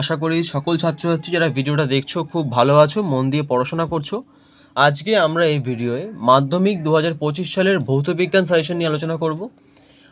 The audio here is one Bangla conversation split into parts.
আশা করি সকল ছাত্রছাত্রী যারা ভিডিওটা দেখছ, খুব ভালো আছো, মন দিয়ে পড়াশোনা করছ। আজকে আমরা এই ভিডিওয়ে মাধ্যমিক দু হাজার পঁচিশ সালের ভৌতবিজ্ঞান সাজেশন নিয়ে আলোচনা করব।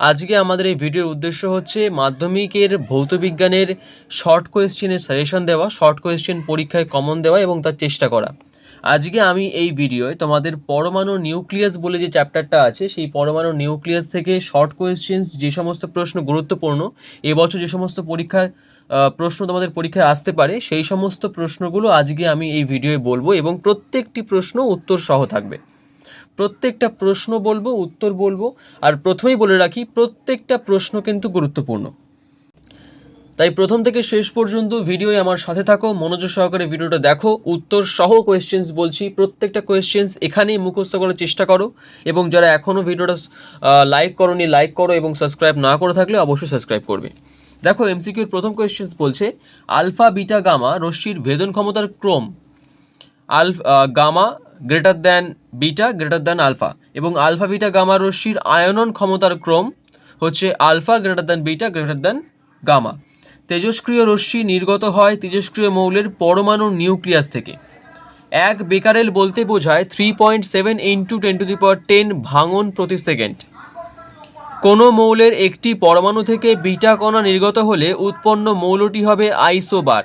আজকে আমাদের এই ভিডিওর উদ্দেশ্য হচ্ছে মাধ্যমিকের ভৌতবিজ্ঞানের শর্ট কোয়েশ্চেনের সাজেশন দেওয়া শর্ট কোয়েশ্চেন পরীক্ষায় কমন দেওয়া এবং তার চেষ্টা করা। আজকে আমি এই ভিডিওয় তোমাদের পরমাণু নিউক্লিয়াস বলে যে চ্যাপ্টারটা আছে, সেই পরমাণু নিউক্লিয়াস থেকে শর্ট কোয়েশ্চেন্স যে সমস্ত প্রশ্ন গুরুত্বপূর্ণ, এবছর যে সমস্ত পরীক্ষার প্রশ্ন তোমাদের পরীক্ষায় আসতে পারে, সেই সমস্ত প্রশ্নগুলো আজকে আমি এই ভিডিওয়ে বলব এবং প্রত্যেকটি প্রশ্ন উত্তর সহ থাকবে। প্রত্যেকটা প্রশ্ন বলব, উত্তর বলব, আর প্রথমেই বলে রাখি, প্রত্যেকটা প্রশ্ন কিন্তু গুরুত্বপূর্ণ। তাই প্রথম থেকে শেষ পর্যন্ত ভিডিওয়ে আমার সাথে থাকো, মনোযোগ সহকারে ভিডিওটা দেখো। উত্তর সহ কোয়েশ্চেন্স বলছি, প্রত্যেকটা কোয়েশ্চেন্স এখানেই মুখস্থ করার চেষ্টা করো এবং যারা এখনও ভিডিওটা লাইক করোনি লাইক করো এবং সাবস্ক্রাইব না করে থাকলে অবশ্যই সাবস্ক্রাইব করবে। দেখো এমসিকিউর প্রথম কোয়েশ্চেন্স বলছে আলফা বিটা গামা রশ্মির ভেদন ক্ষমতার ক্রম। Alpha gamma greater than beta greater than alpha এবং আলফা বিটা গামা রশ্মির আয়নন ক্ষমতার ক্রম হচ্ছে alpha greater than beta greater than gamma তেজস্ক্রিয় রশ্মি নির্গত হয় তেজস্ক্রিয় মৌলের পরমাণু নিউক্লিয়াস থেকে। এক বেকারেল বলতে বোঝায় three point seven into ten to the power ten ভাঙন প্রতি সেকেন্ড কোনো মৌলের একটি পরমাণু থেকে বিটা কণা নির্গত হলে উৎপন্ন মৌলটি হবে আইসোবার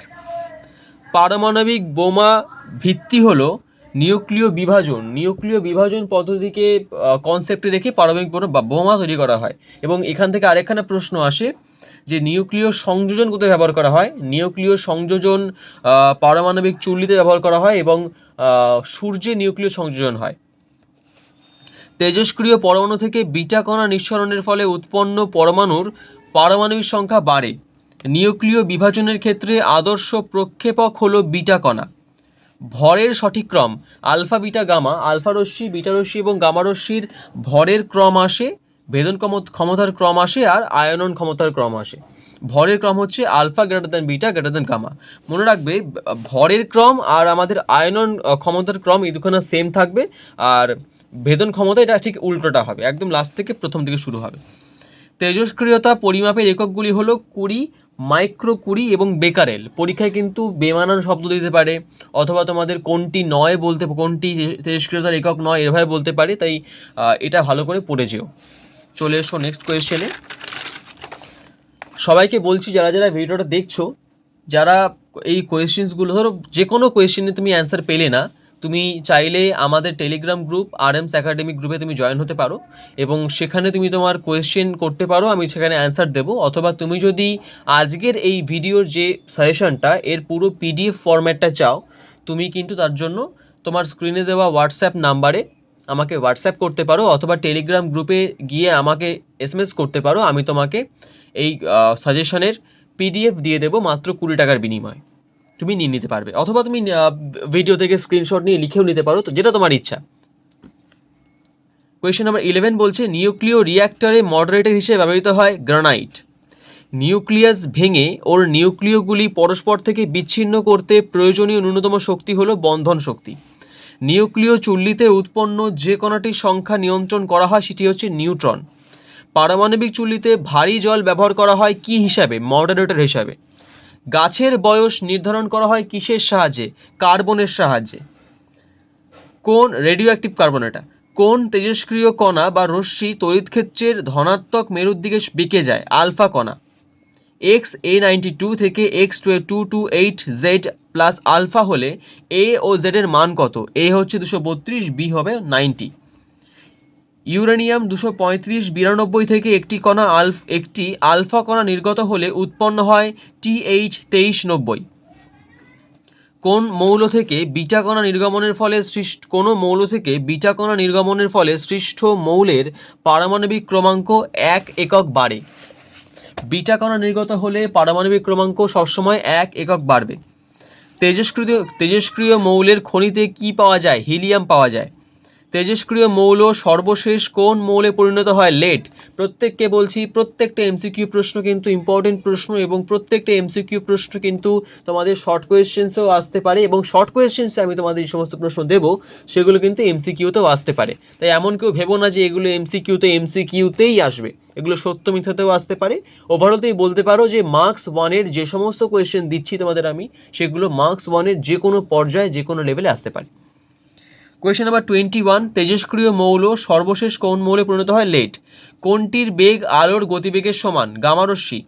পারমাণবিক বোমা ভিত্তি হলো নিউক্লিয় বিভাজন। নিউক্লিয় বিভাজন পদ্ধতিকে কনসেপ্টে রেখে পারমাণবিক বোমা- বোমা তৈরি করা হয়। এবং এখান থেকে আরেকখানা প্রশ্ন আসে যে নিউক্লিয় সংযোজন কোথায় ব্যবহার করা হয়? নিউক্লিয় সংযোজন পারমাণবিক চুল্লিতে ব্যবহার করা হয় এবং সূর্যে নিউক্লিয় সংযোজন হয়। তেজস্ক্রিয় পরমাণু থেকে বিটা কণা নিঃসরণের ফলে উৎপন্ন পরমাণুর পারমাণবিক সংখ্যা বাড়ে। নিউক্লিয় বিভাজনের ক্ষেত্রে আদর্শ প্রক্ষেপক হলো বিটা কণা। ভরের সঠিক ক্রম, আলফা, বিটা, গামা, আলফা রশ্মি, বিটা রশ্মি এবং গামা রশ্মির ভরের ক্রম আসে ভেদন ক্ষম- ক্ষমতার ক্রম আসে আর আয়নন ক্ষমতার ক্রম আসে। ভরের ক্রম হচ্ছে alpha greater than beta, greater than gamma. মনে রাখবে, ভরের ক্রম আর আমাদের আয়নন ক্ষমতার ক্রম এই দুখানা সেম থাকবে আর ভেদন ক্ষমতা এটা ঠিক উল্টোটা হবে, একদম লাস্ট থেকে প্রথম থেকে শুরু হবে। তেজস্ক্রিয়তা পরিমাপের এককগুলি হলো কুড়ি, মাইক্রো কুড়ি এবং বেকারেল পরীক্ষায় কিন্তু বেমানান শব্দ দিতে পারে, অথবা তোমাদের কোনটি নয় বলতে, কোনটি তেজস্ক্রিয়তার একক নয় এভাবে বলতে পারে, তাই এটা ভালো করে পড়ে যেও। চলে এসো নেক্সট কোয়েশ্চেনে সবাইকে বলছি, যারা যারা ভিডিওটা দেখছ, যারা এই কোয়েশ্চেন্সগুলো ধরো যে কোনো কোয়েশ্চেনে তুমি অ্যান্সার পেলে না, তুমি চাইলে আমাদের টেলিগ্রাম গ্রুপ আর এমস একাডেমিক গ্রুপে তুমি জয়েন হতে পারো এবং সেখানে তুমি তোমার কোয়েশ্চেন করতে পারো, আমি সেখানে অ্যান্সার দেবো। অথবা তুমি যদি আজকের এই ভিডিওর যে সাজেশনটা এর পুরো পিডিএফ ফরম্যাটটা চাও, তুমি কিন্তু তার জন্য তোমার স্ক্রিনে দেওয়া হোয়াটসঅ্যাপ নাম্বারে আমাকে হোয়াটসঅ্যাপ করতে পারো অথবা টেলিগ্রাম গ্রুপে গিয়ে আমাকে এসএমএস করতে পারো, আমি তোমাকে এই সাজেশনের পিডিএফ দিয়ে দেবো মাত্র কুড়ি টাকার বিনিময়ে। তুমি নিয়ে নিতে পারবে। অথবা তুমি ভিডিও থেকে স্ক্রিনশট নিয়ে লিখেও নিতে পারো, তো যেটা তোমার ইচ্ছা। কোয়েশ্চেন নাম্বার ইলেভেন বলছে নিউক্লিয় রিয়াক্টরে মডারেটর হিসেবে ব্যবহৃত হয় গ্রানাইট নিউক্লিয়াস ভেঙে ওর নিউক্লিয়গুলি পরস্পর থেকে বিচ্ছিন্ন করতে প্রয়োজনীয় ন্যূনতম শক্তি হলো বন্ধন শক্তি। নিউক্লিয় চুল্লিতে উৎপন্ন যে কণাটির সংখ্যা নিয়ন্ত্রণ করা হয় সেটি হচ্ছে নিউট্রন। পারমাণবিক চুল্লিতে ভারী জল ব্যবহার করা হয় কি হিসাবে? মডারেটর হিসাবে। গাছের বয়স নির্ধারণ করা হয় কিসের সাহায্যে? কার্বনের সাহায্যে। কোন রেডিও অ্যাক্টিভ কার্বন এটা কোন তেজস্ক্রিয় কণা বা রশ্মি তড়িৎক্ষেত্রের ধনাত্মক মেরুর দিকে বেঁকে যায়? আলফা কণা। এক্স এ নাইনটি টু থেকে X two two eight Z plus alpha হলে এ ও জেডের মান কত? এ হচ্ছে দুশো বত্রিশ বি হবে নাইনটি ইউরেনিয়াম দুশো পঁয়ত্রিশ, বিরানব্বই থেকে একটি কণা আলফ, একটি আলফা কণা নির্গত হলে উৎপন্ন হয় টিএইচ তেইশ নব্বই। কোন মৌল থেকে বিটা কণা নির্গমনের ফলে সৃষ্ট, কোনো মৌল থেকে বিটা কণা নির্গমনের ফলে সৃষ্ট মৌলের পারমাণবিক ক্রমাঙ্ক এক একক বাড়ে? বিটা কণা নির্গত হলে পারমাণবিক ক্রমাঙ্ক সবসময় এক একক বাড়বে। তেজস্ক্রিয় তেজস্ক্রিয় মৌলের খনিতে কি পাওয়া যায়? হিলিয়াম পাওয়া যায়। তেজস্ক্রিয় মৌল সর্বশেষ কোন মৌলে পরিণত হয়? লেট। প্রত্যেককে বলছি, প্রত্যেকটা এমসিকিউ প্রশ্ন কিন্তু ইম্পর্টেন্ট প্রশ্ন এবং প্রত্যেকটা এমসিকিউ প্রশ্ন কিন্তু তোমাদের শর্ট কোয়েশ্চেন্সেও আসতে পারে এবং শর্ট কোয়েশ্চেন্সে আমি তোমাদের যে সমস্ত প্রশ্ন দেবো, সেগুলো কিন্তু এমসিকিউতেও আসতে পারে। তাই এমন কেউ ভেবো না যে এগুলো এমসিকিউতে এমসিকিউতেই আসবে। এগুলো সত্য মিথ্যাতেও আসতে পারে। ওভারঅল তুমি বলতে পারো যে মার্কস ওয়ানের যে সমস্ত কোয়েশ্চেন দিচ্ছি তোমাদের আমি, সেগুলো মার্কস ওয়ানের যে কোনো পর্যায়ে, যে কোনো লেভেলে আসতে পারে। কোয়েশ্চেন নাম্বার টোয়েন্টি ওয়ান তেজস্ক্রিয় মৌল সর্বশেষ কোন মৌলে পরিণত হয়? লেট কোনটির বেগ আলোর গতিবেগের সমান? গামারশ্মি.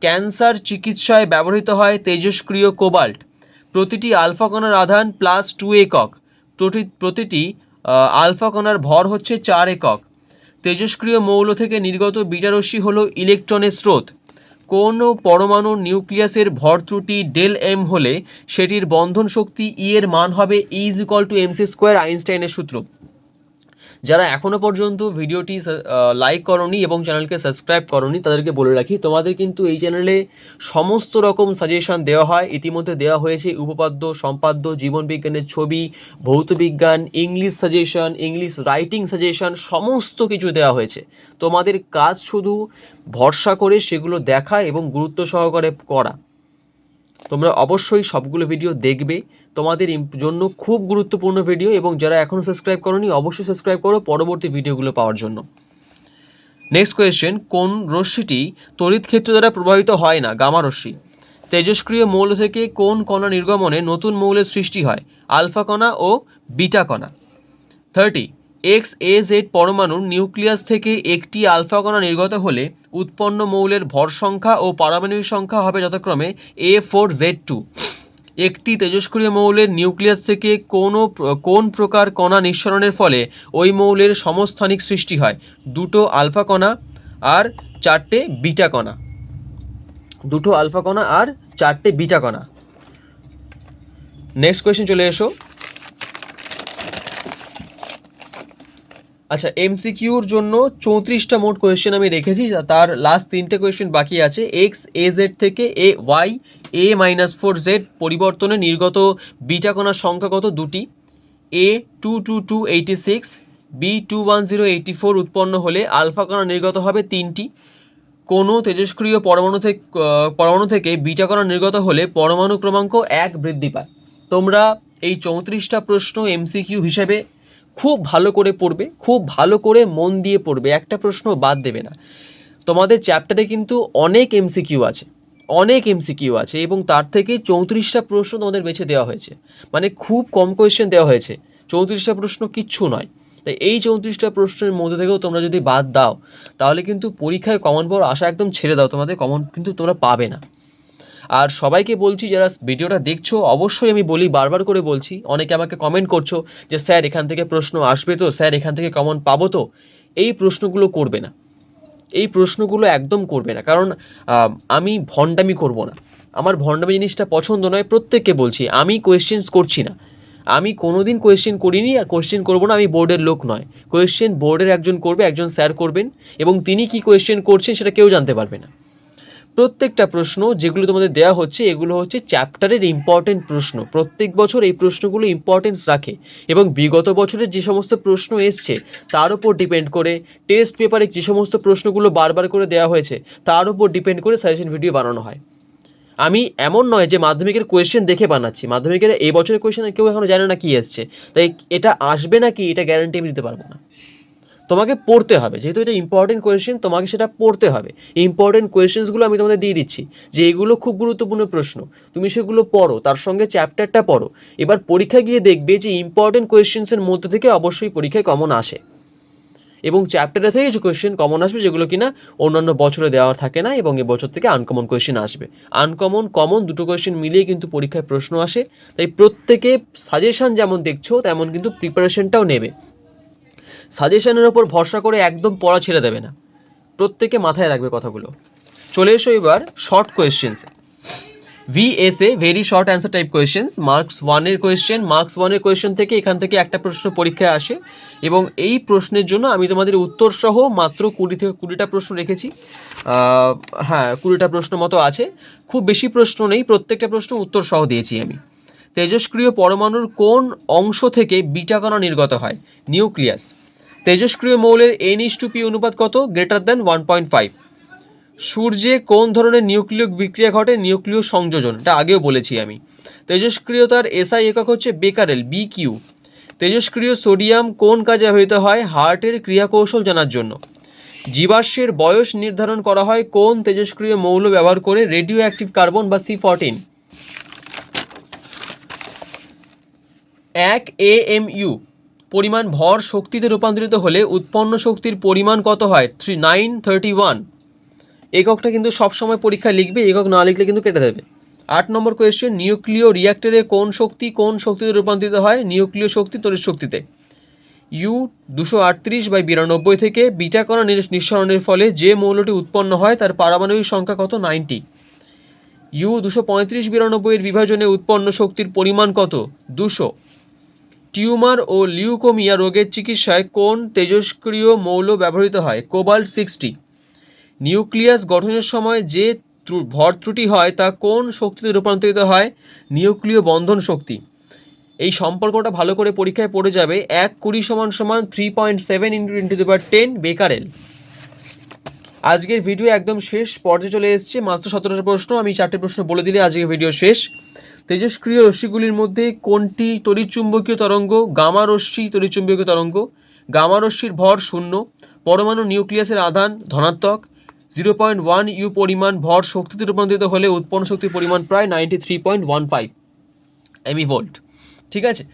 ক্যান্সার চিকিৎসায় ব্যবহৃত হয় তেজস্ক্রিয় কোবাল্ট। প্রতিটি আলফা কণার আধান প্লাস টু একক। প্রতি প্রতিটি আহ, আলফা কণার ভর হচ্ছে চার একক। তেজস্ক্রিয় মৌল থেকে নির্গত বিটারশ্মি হলো ইলেকট্রনের স্রোত। কোন পরমাণু নিউক্লিয়াসের ভর ত্রুটি ডেল এম হলে সেটির বন্ধন শক্তি ই এর মান হবে is equal to MC square আইনস্টাইনের সূত্র। যারা এখনও পর্যন্ত ভিডিওটি লাইক করনি এবং চ্যানেলকে সাবস্ক্রাইব করনি, তাদেরকে বলে রাখি, তোমাদের কিন্তু এই চ্যানেলে সমস্ত রকম সাজেশন দেওয়া হয়। ইতিমধ্যে দেওয়া হয়েছে উপপাদ্য, সম্পাদ্য জীবনবিজ্ঞানের ছবি ভৌতবিজ্ঞান English suggestion English writing suggestion সমস্ত কিছু দেওয়া হয়েছে। তোমাদের কাজ শুধু ভরসা করে সেগুলো দেখা এবং গুরুত্ব সহকারে করা। তোমরা অবশ্যই সবগুলো ভিডিও দেখবে। তোমাদের জন্য খুব গুরুত্বপূর্ণ ভিডিও এবং যারা এখনও সাবস্ক্রাইব করনি, অবশ্যই সাবস্ক্রাইব করো পরবর্তী ভিডিওগুলো পাওয়ার জন্য। নেক্সট কোয়েশ্চেন কোন রশ্মিটি তড়িৎ ক্ষেত্র দ্বারা প্রভাবিত হয় না? গামা রশ্মি। তেজস্ক্রিয় মৌল থেকে কোন কণা নির্গমনে নতুন মৌলের সৃষ্টি হয়? আলফা কণা ও বিটা কণা। থার্টি এক্স এ জেড পরমাণুর নিউক্লিয়াস থেকে একটি আলফা কণা নির্গত হলে উৎপন্ন মৌলের ভর সংখ্যা ও পারমাণবিক সংখ্যা হবে যথাক্রমে এ ফোর জেড টু একটি তেজস্ক্রিয় মৌলের নিউক্লিয়াস থেকে কোনো কোন প্রকার কণা নিঃসরণের ফলে ওই মৌলের সমস্থানিক সৃষ্টি হয়? দুটো আলফা কণা আর চারটে বিটা কণা। দুটো আলফা কণা আর চারটে বিটা কণা। নেক্সট কোয়েশ্চেন চলে এসো। আচ্ছা এমসিকিউর জন্য চৌত্রিশটা মোট কোয়েশ্চেন আমি রেখেছি, তার লাস্ট তিনটে কোয়েশ্চেন বাকি আছে এক্স এ জেড থেকে A Y A minus four Z পরিবর্তনে নির্গত বিটা কণার সংখ্যা কত? দুটি। A two two two eighty six B two one zero eighty four উৎপন্ন হলে আলফা কণা নির্গত হবে তিনটি। কোনো তেজস্ক্রিয় পরমাণু থেকে পরমাণু থেকে বিটা কণা নির্গত হলে পরমাণু ক্রমাঙ্ক এক বৃদ্ধি পায়। তোমরা এই চৌত্রিশটা প্রশ্ন এমসিকিউ হিসেবে খুব ভালো করে পড়বে, খুব ভালো করে মন দিয়ে পড়বে, একটা প্রশ্ন বাদ দেবে না। তোমাদের চ্যাপ্টারে কিন্তু অনেক এমসিকিউ আছে। অনেক এমসিকিউ আছে এবং তার থেকে চৌত্রিশটা প্রশ্ন তোমাদের বেছে দেওয়া হয়েছে। মানে খুব কম কোয়েশ্চেন দেওয়া হয়েছে। চৌত্রিশটা প্রশ্ন কিচ্ছু নয়। তাই এই চৌত্রিশটা প্রশ্নের মধ্যে থেকেও তোমরা যদি বাদ দাও, তাহলে কিন্তু পরীক্ষায় কমন পাওয়ার আশা একদম ছেড়ে দাও। তোমাদের কমন কিন্তু তোমরা পাবে না। আর সবাইকে বলছি, যারা ভিডিওটা দেখছ, অবশ্যই আমি বলি, বারবার করে বলছি, অনেকে আমাকে কমেন্ট করছ যে, স্যার, এখান থেকে প্রশ্ন আসবে তো? স্যার, এখান থেকে কমন পাবো তো? এই প্রশ্নগুলো করবে না। এই প্রশ্নগুলো একদম করবে না। কারণ আমি ভণ্ডামি করব না। আমার ভণ্ডামি জিনিসটা পছন্দ নয়, প্রত্যেককে বলছি। আমি কোয়েশ্চেন্স করছি না। আমি কোনো দিন কোয়েশ্চেন করিনি আর কোয়েশ্চেন করব না, আমি বোর্ডের লোক নয়। কোয়েশ্চেন বোর্ডের একজন করবে, একজন স্যার করবেন এবং তিনি কি কোয়েশ্চেন করছেন সেটা কেউ জানতে পারবে না। প্রত্যেকটা প্রশ্ন যেগুলো তোমাদের দেওয়া হচ্ছে, এগুলো হচ্ছে চ্যাপ্টারের ইম্পর্টেন্ট প্রশ্ন। প্রত্যেক বছর এই প্রশ্নগুলো ইম্পর্টেন্স রাখে এবং বিগত বছরের যে সমস্ত প্রশ্ন এসছে, তার উপর ডিপেন্ড করে টেস্ট পেপারে যে সমস্ত প্রশ্নগুলো বারবার করে দেওয়া হয়েছে, তার উপর ডিপেন্ড করে সাজেশন ভিডিও বানানো হয়। আমি এমন নয় যে মাধ্যমিকের কোয়েশ্চেন দেখে বানাচ্ছি। মাধ্যমিকের এই বছরের কোয়েশ্চেন কেউ এখনও জানে না কি এসছে। তাই এটা আসবে না কি এটা গ্যারান্টি আমি দিতে পারব না। তোমাকে পড়তে হবে। যেহেতু এটা ইম্পর্টেন্ট কোয়েশ্চেন তোমাকে সেটা পড়তে হবে। ইম্পর্টেন্ট কোয়েশ্চেন্সগুলো আমি তোমাদের দিয়ে দিচ্ছি, যে এগুলো খুব গুরুত্বপূর্ণ প্রশ্ন। তুমি সেগুলো পড়ো, তার সঙ্গে চ্যাপ্টারটা পড়ো। এবার পরীক্ষা গিয়ে দেখবে যে ইম্পর্টেন্ট কোয়েশ্চেন্সের মধ্যে থেকে অবশ্যই পরীক্ষায় কমন আসে। এবং চ্যাপ্টারে থেকে যে কোয়েশ্চেন কমন আসবে, যেগুলো কিনা অন্যান্য বছরে দেওয়া থাকে না, এবং এবছর থেকে আনকমন কোয়েশ্চেন আসবে। আনকমন কমন দুটো কোয়েশ্চেন মিলিয়ে কিন্তু পরীক্ষায় প্রশ্ন আসে। তাই প্রত্যেকে সাজেশন যেমন দেখছ, তেমন কিন্তু প্রিপারেশনটাও নেবে। সাজেশনের ওপর ভরসা করে একদম পড়া ছেড়ে দেবে না। প্রত্যেকে মাথায় রাখবে কথাগুলো। চলে এসো এবার short questions কোয়েশ্চেন্সে VSA very short answer type questions marks ওয়ানের কোয়েশ্চেন মার্কস ওয়ানের কোয়েশ্চেন থেকে এখান থেকে একটা প্রশ্ন পরীক্ষায় আসে। এবং এই প্রশ্নের জন্য আমি তোমাদের উত্তর সহ মাত্র কুড়ি থেকে কুড়িটা প্রশ্ন রেখেছি। হ্যাঁ কুড়িটা প্রশ্ন মতো আছে। খুব বেশি প্রশ্ন নেই, প্রত্যেকটা প্রশ্ন উত্তর সহ দিয়েছি আমি। তেজস্ক্রিয় পরমাণুর কোন অংশ থেকে বিটা কণা নির্গত হয়? নিউক্লিয়াস তেজস্ক্রিয় মৌলের এন ইস টু পি অনুপাত কত? Greater than one point five সূর্যে কোন ধরনের নিউক্লিয় বিক্রিয়া ঘটে? নিউক্লিয় সংযোজন, এটা আগেও বলেছি আমি। তেজস্ক্রিয়তার এসআই একক হচ্ছে বেকারেল বি কিউ তেজস্ক্রিয় সোডিয়াম কোন কাজে ব্যবহৃত হয়? হার্টের ক্রিয়াকৌশল জানার জন্য। জীবাশ্মের বয়স নির্ধারণ করা হয় কোন তেজস্ক্রিয় মৌল ব্যবহার করে? রেডিও অ্যাক্টিভ কার্বন বা সি ফোরটিন এক এএমইউ পরিমাণ ভর শক্তিতে রূপান্তরিত হলে উৎপন্ন শক্তির পরিমাণ কত হয়? Three, nine, thirty one. এককটা কিন্তু সবসময় পরীক্ষায় লিখবে, একক না লিখলে কিন্তু কেটে দেবে। আট নম্বর কোয়েশ্চেন নিউক্লিয় রিয়াক্টরে কোন শক্তি কোন শক্তিতে রূপান্তরিত হয়? নিউক্লিয় শক্তি তড়িৎ শক্তিতে। ইউ দুশো আটত্রিশ বাই বিরানব্বই থেকে বিটা কণা নির- নিঃসরণের ফলে যে মৌলটি উৎপন্ন হয় তার পারমাণবিক সংখ্যা কত? নাইনটি। ইউ দুশো পঁয়ত্রিশ বিরানব্বইয়ের বিভাজনে উৎপন্ন শক্তির পরিমাণ কত? দুশো। টিউমার ও লিউকোমিয়া রোগের চিকিৎসায় কোন তেজস্ক্রিয় মৌল ব্যবহৃত হয়? Cobalt sixty. নিউক্লিয়াস গঠনের সময় যে ভর ত্রুটি হয় তা কোন শক্তিতে রূপান্তরিত হয়? নিউক্লিয় বন্ধন শক্তি। এই সম্পর্কটা ভালো করে পরীক্ষায় পড়ে যাবে। এক কুড়ি সমান সমান three point seven into into the power ten becquerel আজকের ভিডিও একদম শেষ পর্যায়ে চলে এসছে। মাত্র সতেরোটা প্রশ্ন, আমি চারটে প্রশ্ন বলে দিলে আজকের ভিডিও শেষ। তেজস্ক্রিয় রশ্মিগুলির মধ্যে কোনটি তড়িৎচুম্বকীয় তরঙ্গ, গামা রশ্মি তড়িৎচুম্বকীয় তরঙ্গ? গামা রশ্মির ভর শূন্য, পরমাণু নিউক্লিয়াসের আধান ধনাত্মক জিরো পয়েন্ট ওয়ান ইউ পরিমাণ ভর শক্তিতে রূপান্তরিত হলে উৎপন্ন শক্তির পরিমাণ প্রায় ninety three point one five এমি ভোল্ট ঠিক আছে?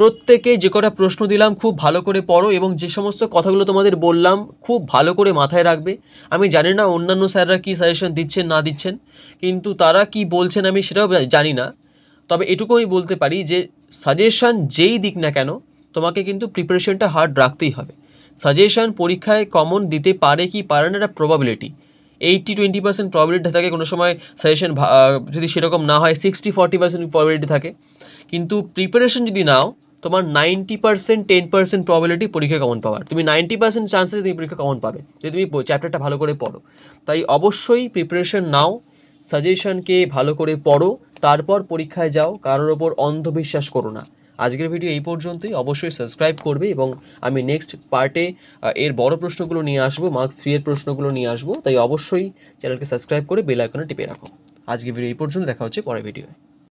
প্রত্যেকে যে কটা প্রশ্ন দিলাম, খুব ভালো করে পড়ো এবং যে সমস্ত কথাগুলো তোমাদের বললাম, খুব ভালো করে মাথায় রাখবে। আমি জানি না অন্যান্য স্যাররা কী সাজেশন দিচ্ছেন, না দিচ্ছেন, কিন্তু তারা কি বলছেন আমি সেটাও জানি না। তবে এটুকু আমি বলতে পারি যে সাজেশন যেই দিক না কেন, তোমাকে কিন্তু প্রিপারেশনটা হার্ড রাখতেই হবে। সাজেশন পরীক্ষায় কমন দিতে পারে কি পারে না, এটা probability eighty twenty percent probability থাকে, কোনো সময় সাজেশন যদি সেরকম না হয় সিক্সটি ফর্টি পার্সেন্ট প্রবাবিলিটি থাকে। কিন্তু প্রিপারেশন যদি নাও, তোমার ninety percent ten percent probability পরীক্ষা কমন পাওয়ার তুমি নাইনটি পার্সেন্ট চান্সে তুমি পরীক্ষা কমন পাবে। যদি তুমি চ্যাপ্টারটা ভালো করে পড়ো। তাই অবশ্যই প্রিপারেশন নাও সাজেশনকে ভালো করে পড়ো, তারপর পরীক্ষায় যাও, কারোর ওপর অন্ধবিশ্বাস করো না। আজকের ভিডিও এই পর্যন্তই। অবশ্যই সাবস্ক্রাইব করবে এবং আমি নেক্সট পার্টে এর বড় প্রশ্নগুলো নিয়ে আসব মার্কস থ্রি এর প্রশ্নগুলো নিয়ে আসব। তাই অবশ্যই চ্যানেলকে সাবস্ক্রাইব করে বেল আইকনে টিপে রাখো। আজকের ভিডিও এই পর্যন্ত। দেখা হচ্ছে পরের ভিডিওয়ে